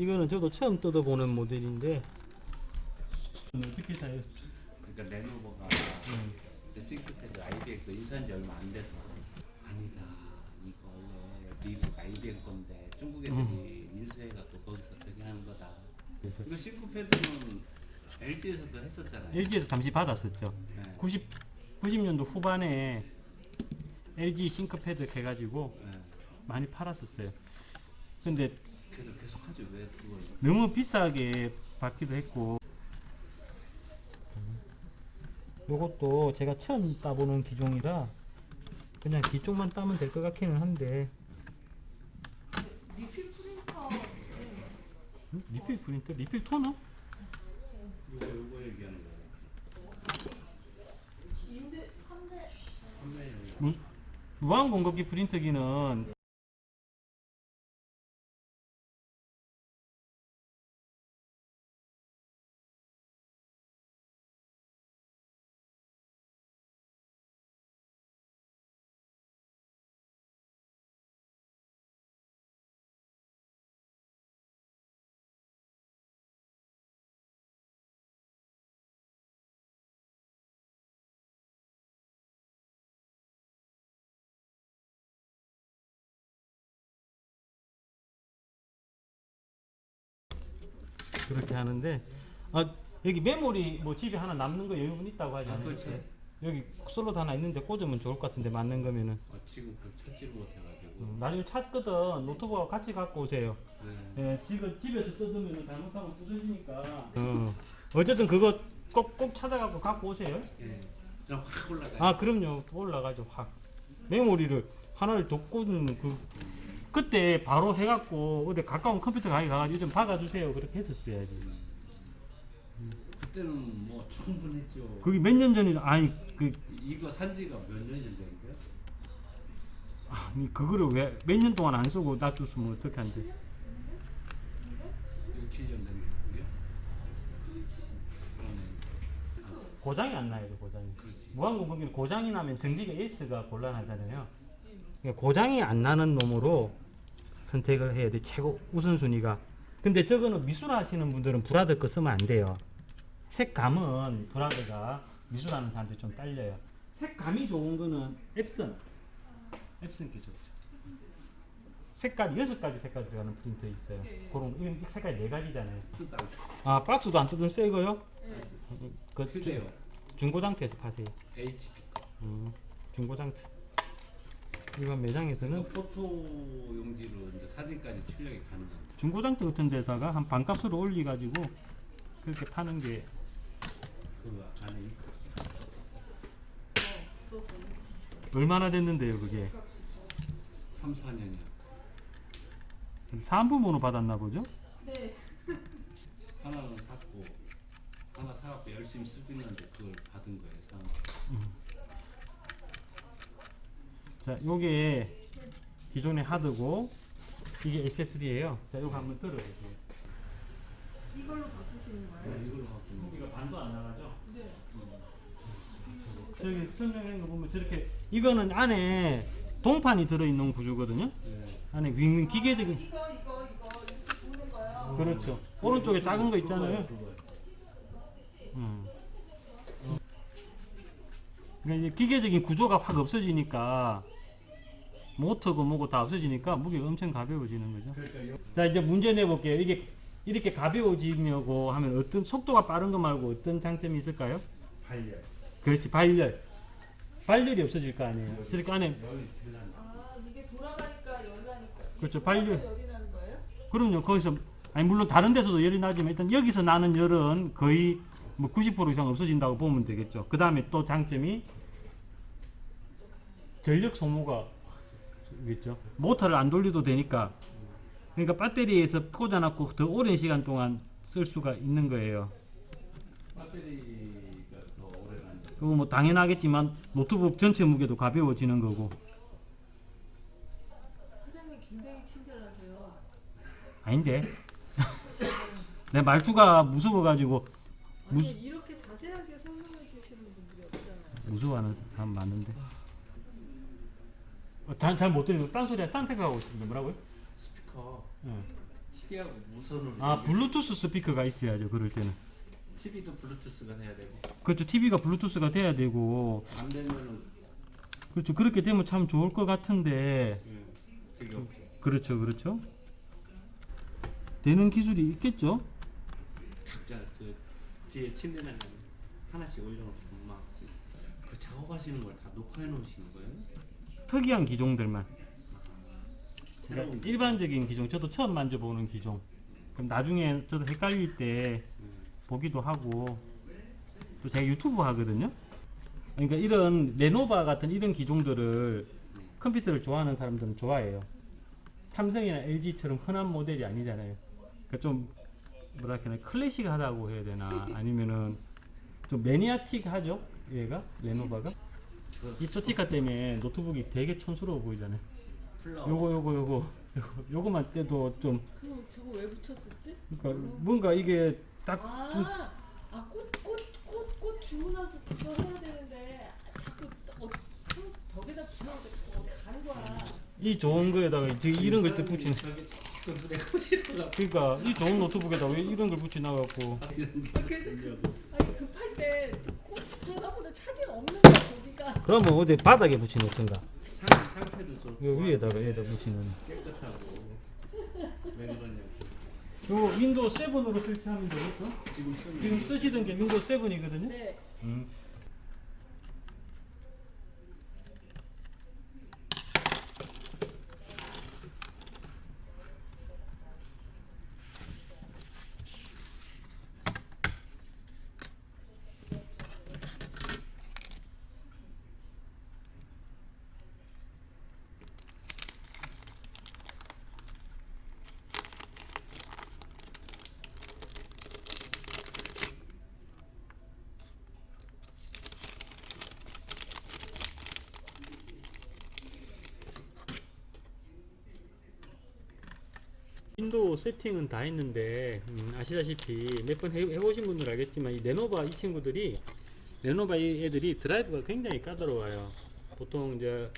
이거는 저도 처음 뜯어보는 모델인데 어떻게 사요? 그러니까 레노버가 그 싱크패드 아이디에 그 인수한 지 얼마 안 돼서 아니다 이거 원래 미국 아이디에 건데 중국 애들이 인수해갖고 거기서 저기 하는 거다 이거 싱크패드는 LG에서도 했었잖아요 LG에서 잠시 받았었죠. 네. 90 90년도 후반에 LG 싱크패드 해가지고 네. 많이 팔았었어요. 근데 그래서 계속 하죠 왜 그걸 너무 비싸게 받기도 했고 요것도 제가 처음 따보는 기종이라 그냥 기종만 따면 될 것 같기는 한데 리필 프린터 음? 리필 프린터? 리필 토너? 이거 얘기하는 거예요 임대 판매 무한 공급기 프린터기는 그렇게 하는데 아 여기 메모리 뭐 집에 하나 남는 거 여유분 있다고 하지 아, 않아요? 그렇죠. 여기 솔로드 하나 있는데 꽂으면 좋을 것 같은데 맞는 거면은 어, 지금 찾지를 못해가지고 음, 나중에 찾거든 노트북하고 같이 갖고 오세요 네. 예, 지금 집에서 뜯으면 잘못하면 부서지니까 어. 어쨌든 그거 꼭, 꼭 찾아갖고 갖고 오세요 예. 그냥 확 올라가요 아 그럼요 올라가죠 확 메모리를 하나를 더 꽂는 그 그때 바로 해갖고 어디 가까운 컴퓨터 가게 가가지고 좀 박아주세요. 그렇게 했었어야지. 그때는 뭐 충분했죠. 그게 몇 년 전이라 아니 그 이거 산 지가 몇 년이 된거요? 아니 그거를 왜 몇 년 동안 안 쓰고 놔뒀으면 어떻게 한대 6, 7년 된 거고요. 고장이 안 나요 고장이. 그렇지. 무한공급기는 고장이 나면 정지가 S가 곤란하잖아요 고장이 안 나는 놈으로 선택을 해야 돼. 최고 우선순위가. 근데 저거는 미술 하시는 분들은 브라더 거 쓰면 안 돼요. 색감은 브라더가 미술하는 사람들이 좀 딸려요. 색감이 좋은 거는 앱슨. 앱슨 게 좋죠 색깔 여섯 가지 색깔 들어가는 프린터 있어요. 그런 이건 색깔이 네 가지잖아요. 아 박스도 안 뜯은 새 거요? 네. 그 휴대요. 중고장터에서 파세요. HP 거. 음, 중고장터. 일반 매장에서는 포토 용지로 이제 사진까지 출력이 가능한. 중고장터 같은 데다가 한 반값으로 올려가지고 그렇게 파는 게 그 안에 얼마나 됐는데요, 그게? 3, 4년이요. 사은품으로 받았나 보죠? 네. 하나는 샀고 하나 사갖고 열심히 쓰고 있는데 그걸 받은 거예요. 사람. 자, 요게 기존의 하드고 이게 SSD예요. 자, 요거 한번 들어보세요. 이걸로 바꾸시는 거예요? 네, 이걸로 있는 이거 반도 안 나가죠? 네. 저기 설명한 거 보면 저렇게 이거는 안에 동판이 들어있는 구조거든요. 네. 안에 윙윙 기계적인 이거 이거 이거 이렇게 보는 거요. 그렇죠. 오른쪽에 작은 거 있잖아요. 그거예요. 음. 그러니까 기계적인 구조가 확 없어지니까 모터고 뭐고 다 없어지니까 무게가 엄청 가벼워지는 거죠. 그러니까 요- 자 이제 문제 내볼게요. 이게 이렇게 가벼워지려고 하면 어떤 속도가 빠른 거 말고 어떤 장점이 있을까요? 발열. 그렇지 발열. 발열이 없어질 거 아니에요. 저렇게 안에 열이. 아 이게 돌아가니까 열 나니까. 그렇죠, 발열. 열이 나는 거예요? 그럼요. 거기서 아니 물론 다른 데서도 열이 나지만 일단 여기서 나는 열은 거의 뭐 90% 이상 없어진다고 보면 되겠죠. 그 다음에 또 장점이 전력 소모가 있겠죠. 모터를 안 돌려도 되니까 그러니까 배터리에서 꽂아놨고 더 오랜 시간 동안 쓸 수가 있는 거예요. 배터리가 더 오래 간다. 그거 뭐 당연하겠지만 노트북 전체 무게도 가벼워지는 거고 사장님 굉장히 친절하세요. 아닌데 내 말투가 무서워가지고 무- 아니 이렇게 자세하게 설명해 주시는 분들이 없잖아요. 무서워하는 사람 많은데. 어, 잘못 들리고 딴 소리야 딴 생각하고 있습니다. 뭐라고요? 스피커 예. TV하고 무선으로. 아 블루투스 스피커가 있어야죠 그럴 때는 TV도 블루투스가 돼야 되고. 그렇죠 TV가 블루투스가 돼야 되고 안 되면은 그렇죠 그렇게 되면 참 좋을 것 같은데 음, 그게 없죠. 그렇죠 그렇죠 되는 기술이 있겠죠 각자 그 뒤에 침대 나면 하나씩 올려놓고 막. 그 작업하시는 걸 다 녹화해 놓으시는 거예요? 특이한 기종들만. 새로운 그러니까 일반적인 기종. 저도 처음 만져보는 기종. 그럼 나중에 저도 헷갈릴 때 음. 보기도 하고 또 제가 유튜브 하거든요. 그러니까 이런 레노바 같은 이런 기종들을 컴퓨터를 좋아하는 사람들은 좋아해요. 삼성이나 LG처럼 흔한 모델이 아니잖아요. 그러니까 좀 뭐랄까 클래식하다고 해야 되나 아니면은 좀 매니아틱하죠 얘가 레노바가 저이 스티커 때문에 노트북이 되게 촌스러워 보이잖아요. 요거 요거 요거 요거 요거 만 떼도 좀 그 저거 왜 붙였었지? 그러니까 뭔가 이게 딱 좀- 아, 아, 꽃, 꽃, 꽃, 꽃 주문하고 그거 해야 되는데 자꾸 어, 상- 벽에다 어디 가는 거야. 이 좋은 거에다가 이런 걸또 붙이는 눈에 걸리더라고. 그러니까 이 좋은 노트북에다 왜 이런 걸 붙여 놔갖고 이런 게 아, 그래서-. 아니 급할 때꽃 생각보다 차질 없는 거야 거기가. 그러면 어디 바닥에 붙여 놓던가 상, 상태도 좋고. 요 위에다가 얘다 붙이는 깨끗하고. 왜 그러냐고. 요 윈도우 7으로 설치하면 되겠죠? 지금 쓰는 지금 쓰시던 게 윈도우 7이거든요 네. 음. 윈도우 세팅은 다 했는데 음, 아시다시피 몇 번 해보신 분들 알겠지만 이 레노바 이 친구들이 레노바 이 애들이 드라이브가 굉장히 까다로워요 보통 이제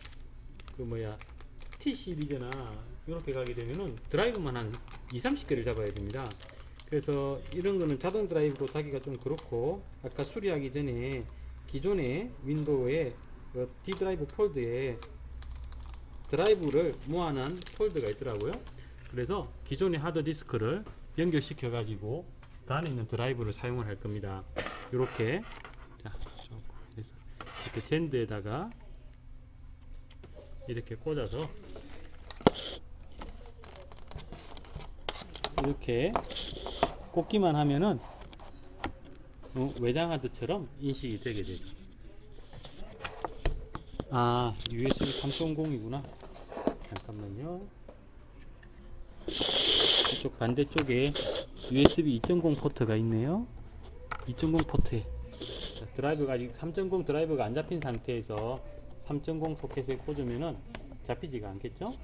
그 뭐야 T 시리즈나 이렇게 가게 되면은 드라이브만 한 2, 30개를 잡아야 됩니다 그래서 이런 거는 자동 드라이브로 사기가 좀 그렇고 아까 수리하기 전에 기존의 윈도우의 그 D 드라이브 폴드에 드라이브를 모아놓은 폴드가 있더라고요. 그래서 기존의 하드 디스크를 연결시켜 가지고 그 안에 있는 드라이브를 사용을 할 겁니다. 이렇게 자, 이렇게 젠드에다가 이렇게 꽂아서 이렇게 꽂기만 하면은 어, 외장 하드처럼 인식이 되게 되죠. 아, USB 3.0이구나. 잠깐만요. 이쪽 반대쪽에 USB 2.0 포트가 있네요. 2.0 포트에 자, 드라이브가 아직 3.0 드라이브가 안 잡힌 상태에서 3.0 소켓에 꽂으면은 잡히지가 않겠죠?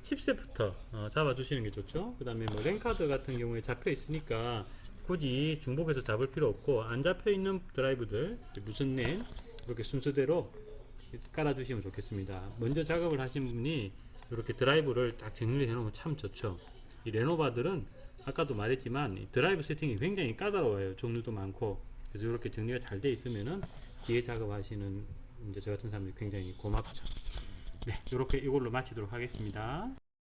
칩셋부터 어, 잡아주시는 게 좋죠. 그 다음에 뭐 랜카드 같은 경우에 잡혀 있으니까 굳이 중복해서 잡을 필요 없고 안 잡혀 있는 드라이브들 무슨 랜 이렇게 순서대로 깔아주시면 좋겠습니다. 먼저 작업을 하신 분이 이렇게 드라이브를 딱 정리해 놓으면 참 좋죠. 이 레노바들은 아까도 말했지만 이 드라이브 세팅이 굉장히 까다로워요. 종류도 많고 그래서 이렇게 정리가 잘 돼 있으면은 뒤에 작업하시는 이제 저 같은 사람들이 굉장히 고맙죠. 네, 이렇게 이걸로 마치도록 하겠습니다.